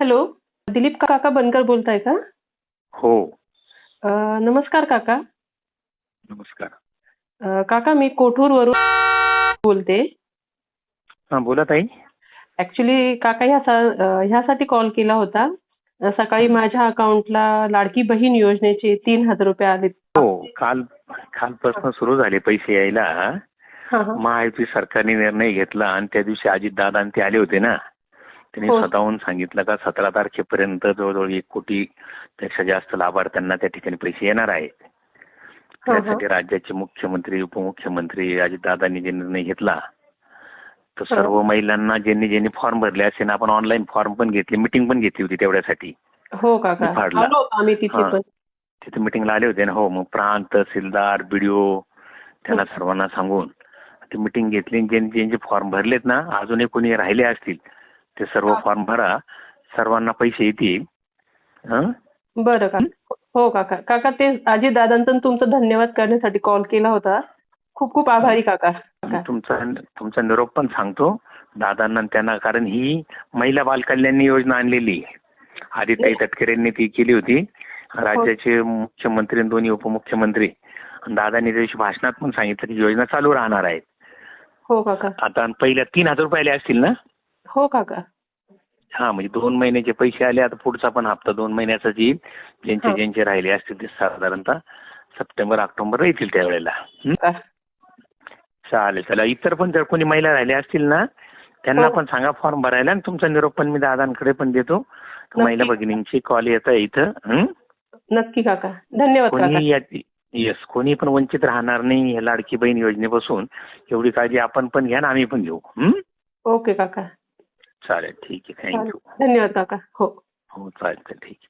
Hello Dilip काका बनकर बोलताय का? हो. अ, नमस्कार काका. नमस्कार. अ, काका मी कोठूरवरून बोलते. हा बोला ताई. ऍक्च्युली काका ह्या ह्यासाठी कॉल केला होता. अ, सकाळी माझ्या अकाउंटला लाडकी बहीण योजनेचे तीन हजार रुपये आले हो काल कालपासून सुरू झाले पैसे यायला. महायुती सरकारने निर्णय घेतला आणि त्या दिवशी अजितदादा आणि ते आले होते ना. त्यांनी हो. स्वतःहून सांगितलं का सतरा तारखेपर्यंत जवळजवळ एक कोटी पेक्षा जास्त लाभार्थ्यांना त्या ठिकाणी पैसे येणार आहेत. हा, हा. त्यासाठी राज्याचे मुख्यमंत्री उपमुख्यमंत्री अजितदादांनी जे निर्णय घेतला तो हा. सर्व महिलांना ज्यांनी ज्यांनी फॉर्म भरले असेल आपण ऑनलाईन फॉर्म पण घेतले मिटिंग पण घेतली होती तेवढ्यासाठी. हो काका तिथे मिटिंगला आले होते ना हो मग प्रांत तहसीलदार बीडीओ त्यांना सर्वांना सांगून. ती मिटिंग घेतली ज्यांनी ज्यांचे फॉर्म भरलेत ना अजूनही कोणी राहिले असतील ते सर्व हा. फॉर्म भरा. सर्वांना पैसे येतील. हं? बरं का. हो काका. काका ते अजित दादांचं तुमचं धन्यवाद करण्यासाठी कॉल केला होता. खूप खूप आभारी काका. तुमचा तुमचा निरोप पण सांगतो. दादांना आणि त्यांना कारण ही महिला बाल कल्याण योजना आणलेली. आदिताई तटकरेंनी ती केली होती. राज्याचे मुख्यमंत्री आणि दोन्ही उपमुख्यमंत्री. दादांनी त्या दिवशी भाषणात पण सांगितलं की योजना चालू राहणार आहे हो काका. आता पहिल्या तीन हजार रुपये आले असतील ना? हो काका. हा म्हणजे दोन महिन्याचे पैसे आले आता पुढचा पण हप्ता दोन महिन्याचाच येईल. ज्यांचे हा. ज्यांचे राहिले असतील ते साधारणतः सप्टेंबर ऑक्टोबर येतील त्यावेळेला चालेल चला. इतर पण जर कोणी महिला राहिल्या असतील ना त्यांना हो. पण सांगा फॉर्म भरायला आणि तुमचा निरोप पण मी दादांकडे पण देतो. महिला भगिनींची कॉल येत आहे इथं? नक्की काका. धन्यवाद कोणी येस कोणी पण वंचित राहणार नाही या लाडकी बहीण योजनेपासून. एवढी काळजी आपण पण घ्या ना आम्ही पण घेऊ? ओके काका. चालेल ठीक आहे. थँक्यू धन्यवाद काका. हो. हो चालेल चालेल ठीक आहे.